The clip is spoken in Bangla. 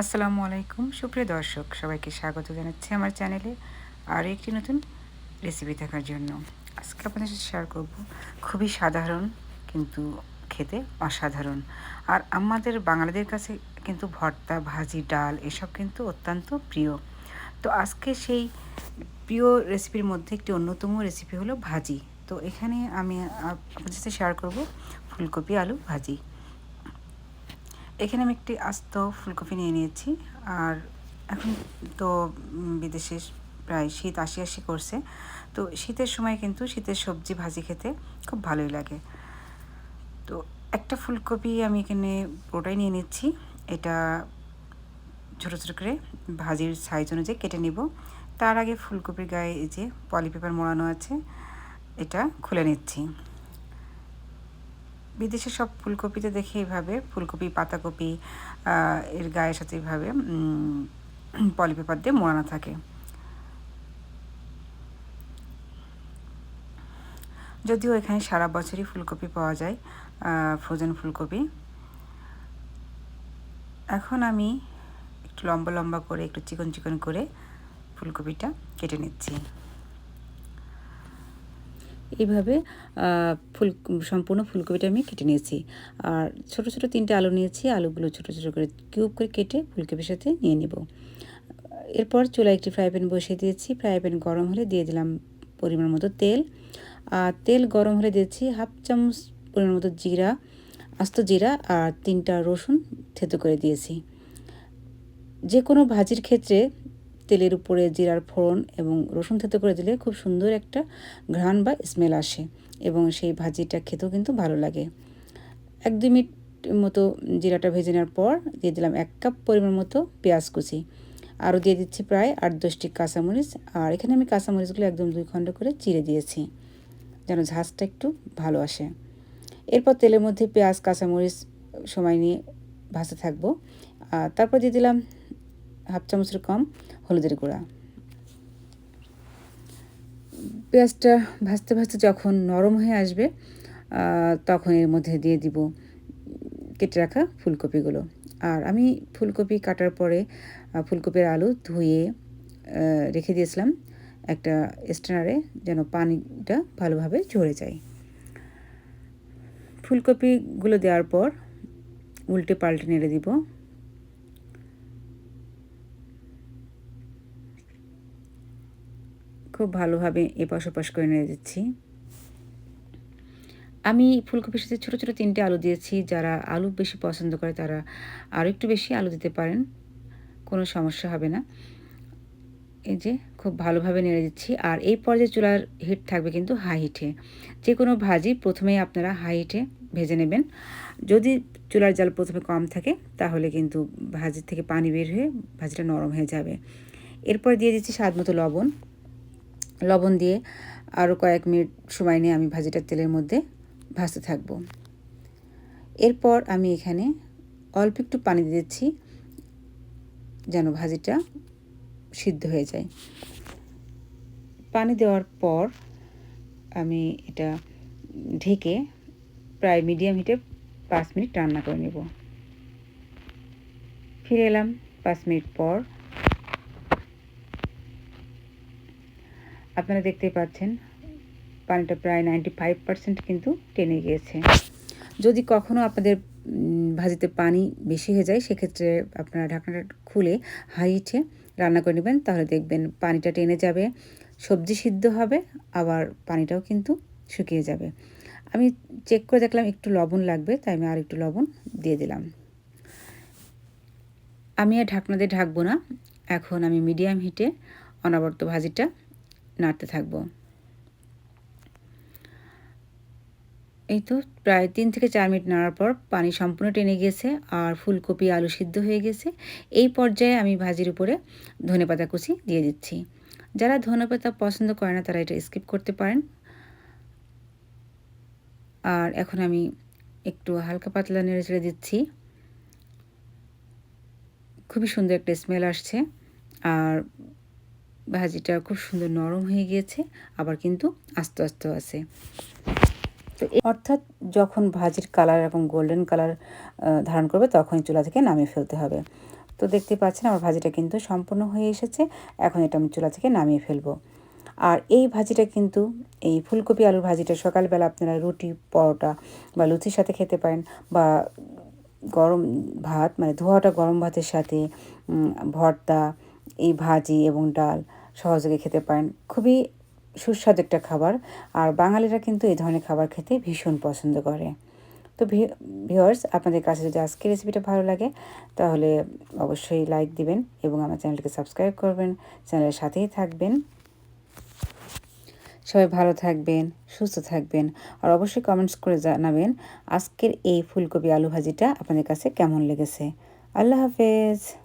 আসসালামু আলাইকুম, সুপ্রিয় দর্শক, সবাইকে স্বাগত জানাচ্ছি আমার চ্যানেলে আরও একটি নতুন রেসিপি থাকার জন্য। আজকে আপনাদের সাথে শেয়ার করব, খুবই সাধারণ কিন্তু খেতে অসাধারণ। আর আমাদের বাঙালিদের কাছে কিন্তু ভর্তা, ভাজি, ডাল এসব কিন্তু অত্যন্ত প্রিয়। তো আজকে সেই প্রিয় রেসিপির মধ্যে একটি অন্যতম রেসিপি হলো ভাজি। তো এখানে আমি আপনাদের সাথে শেয়ার করব ফুলকপি, আলু, ভাজি। এখানে আমি একটি আস্ত ফুলকপি নিয়ে নিয়েছি। আর এখন তো বিদেশে প্রায় শীত আসি আসি করছে। তো শীতের সময় কিন্তু শীতের সবজি ভাজি খেতে খুব ভালোই লাগে। তো একটা ফুলকপি আমি এখানে পুরোটাই নিয়ে নিচ্ছি। এটা ছোটো ছোটো করে ভাজির সাইজ অনুযায়ী কেটে নিব। তার আগে ফুলকপির গায়ে এই যে পলিপেপার মোড়ানো আছে, এটা খুলে নিচ্ছি। বিদেশে সব ফুলকপিতে দেখে এইভাবে, ফুলকপি, পাতাকপি এর গায়ের সাথে এইভাবে পলিপেপার দিয়ে মোড়ানো থাকে। যদিও এখানে সারা বছরই ফুলকপি পাওয়া যায় ফ্রোজেন ফুলকপি। এখন আমি একটু লম্বা লম্বা করে, একটু চিকন চিকন করে ফুলকপিটা কেটে নিচ্ছি। এইভাবে ফুল, সম্পূর্ণ ফুলকপিটা আমি কেটে নিয়েছি। আর ছোট ছোট তিনটে আলু নিয়েছি, আলুগুলো ছোট ছোট করে কিউব করে কেটে ফুলকপির সাথে নিয়ে নিব। এরপর চুলায় একটি ফ্রাই প্যান বসিয়ে দিয়েছি। ফ্রাই প্যান গরম হলে দিয়ে দিলাম পরিমাণ মতো তেল। আর তেল গরম হলে দিয়েছি হাফ চামচ পরিমাণ মতো জিরা, আস্ত জিরা আর তিনটা রসুন থেতো করে দিয়েছি। যে কোনো ভাজির ক্ষেত্রে তেলের উপরে জিরার ফোড়ন এবং রসুন থেতো করে দিলে খুব সুন্দর একটা ঘ্রাণ বা স্মেল আসে এবং সেই ভাজিটা খেতেও কিন্তু ভালো লাগে। এক দুই মিনিট মতো জিরাটা ভেজে নেওয়ার পর দিয়ে দিলাম এক কাপ পরিমাণ মতো পেঁয়াজ কুচি। আরও দিয়ে দিচ্ছি প্রায় আট দশটি কাঁচামরিচ আর এখানে আমি কাঁচামরিচগুলো একদম দুই খণ্ড করে চিড়ে দিয়েছি যেন ঝাঁজটা একটু ভালো আসে। এরপর তেলের মধ্যে পেঁয়াজ, কাঁচামরিচ সময় নিয়ে ভাজতে থাকব। তারপর দিয়ে দিলাম হাফ চামচের কম হলুদের গুঁড়া। পেঁয়াজটা ভাজতে ভাজতে যখন নরম হয়ে আসবে তখন এর মধ্যে দিয়ে দিব কেটে রাখা ফুলকপিগুলো। আর আমি ফুলকপি কাটার পরে ফুলকপির আলু ধুয়ে রেখে দিয়েছিলাম একটা স্ট্যানারে যেন পানিটা ভালোভাবে ঝরে যায়। ফুলকপিগুলো দেওয়ার পর উল্টে পাল্টে নেড়ে দিব। খুব ভালোভাবে এপাশ ওপাশ করে নিয়ে দিচ্ছি আমি ফুলকপির সাথে ছোটো ছোটো তিনটে আলু দিয়েছি, যারা আলু বেশি পছন্দ করে তারা আরও একটু বেশি আলু দিতে পারেন, কোনো সমস্যা হবে না। এই যে খুব ভালোভাবে নেড়ে দিচ্ছি, আর এই পর্যায়ে চুলার হিট থাকবে কিন্তু হাই হিটে যে কোনো ভাজি প্রথমেই আপনারা হাই হিটে ভেজে নেবেন। যদি চুলার জাল প্রথমে কম থাকে, তাহলে কিন্তু ভাজি থেকে পানি বের হয়ে ভাজিটা নরম হয়ে যাবে। এরপর দিয়ে দিচ্ছি স্বাদ মতো লবণ। লবণ দিয়ে আরও কয়েক মিনিট সময় নিয়ে আমি ভাজিটা তেলের মধ্যে ভাজতে থাকব। এরপর আমি এখানে অল্প একটু পানি দিচ্ছি যেন ভাজিটা সিদ্ধ হয়ে যায়। পানি দেওয়ার পর আমি এটা ঢেকে প্রায় মিডিয়াম হিটে পাঁচ মিনিট রান্না করে নেব। ফিরে এলাম পাঁচ মিনিট পর আপনারা দেখতেই পাচ্ছেন, পানিটা প্রায় নাইনটি ফাইভ পার্সেন্ট কিন্তু টেনে গিয়েছে। যদি কখনও আপনাদের ভাজিতে পানি বেশি হয়ে যায়, সেক্ষেত্রে আপনারা ঢাকনাটা খুলে হাইটে রান্না করে নেবেন, তাহলে দেখবেন পানিটা টেনে যাবে, সবজি সিদ্ধ হবে, আবার পানিটাও কিন্তু শুকিয়ে যাবে। আমি চেক করে দেখলাম, একটু লবণ লাগবে, তাই আমি আর একটু লবণ দিয়ে দিলাম। আমি আর ঢাকনা দিয়ে ঢাকবো না। এখন আমি মিডিয়াম হিটে অনাবর্ত ভাজিটা নাড়তে থাকব। এই তো প্রায় তিন থেকে চার মিনিট নাড়ার পর পানি সম্পূর্ণ টেনে গেছে আর ফুলকপি, আলু সিদ্ধ হয়ে গেছে। এই পর্যায়ে আমি ভাজির উপরে ধনে পাতা কুচি দিয়ে দিচ্ছি। যারা ধনে পাতা পছন্দ করে না, তারা এটা স্কিপ করতে পারেন। আর এখন আমি একটু হালকা পাতলা নেড়ে চেড়ে দিচ্ছি। খুবই সুন্দর একটা স্মেল আসছে। আর ভাজিটা খুব সুন্দর নরম হয়ে গিয়েছে, আবার কিন্তু আস্তে আস্তে আছে। তো অর্থাৎ যখন ভাজির কালার এবং গোল্ডেন কালার ধারণ করবে তখনই চুলা থেকে নামিয়ে ফেলতে হবে। তো দেখতে পাচ্ছেন আমার ভাজিটা কিন্তু সম্পূর্ণ হয়ে এসেছে, এখন এটা আমি চুলা থেকে নামিয়ে ফেলব। আর এই ভাজিটা কিন্তু, এই ফুলকপি আলুর ভাজিটা সকালবেলা আপনারা রুটি, পরোটা বা লুচির সাথে খেতে পারেন বা গরম ভাত মানে ধোয়াটা গরম ভাতের সাথে ভর্তা এই ভাজি এবং ডাল সহযোগে খেতে পারেন। খুবই সুস্বাদু একটা খাবার। আর বাঙালিরা কিন্তু এই ধরনের খাবার খেতে ভীষণ পছন্দ করে। তো ভিওর্স আপনাদের কাছে যদি আজকের রেসিপিটা ভালো লাগে, তাহলে অবশ্যই লাইক দিবেন এবং আমার চ্যানেলটিকে সাবস্ক্রাইব করবেন। চ্যানেলের সাথেই থাকবেন। সবাই ভালো থাকবেন, সুস্থ থাকবেন। আর অবশ্যই কমেন্টস করে জানাবেন আজকের এই ফুলকপি আলু ভাজিটা আপনাদের কাছে কেমন লেগেছে। আল্লাহ হাফেজ।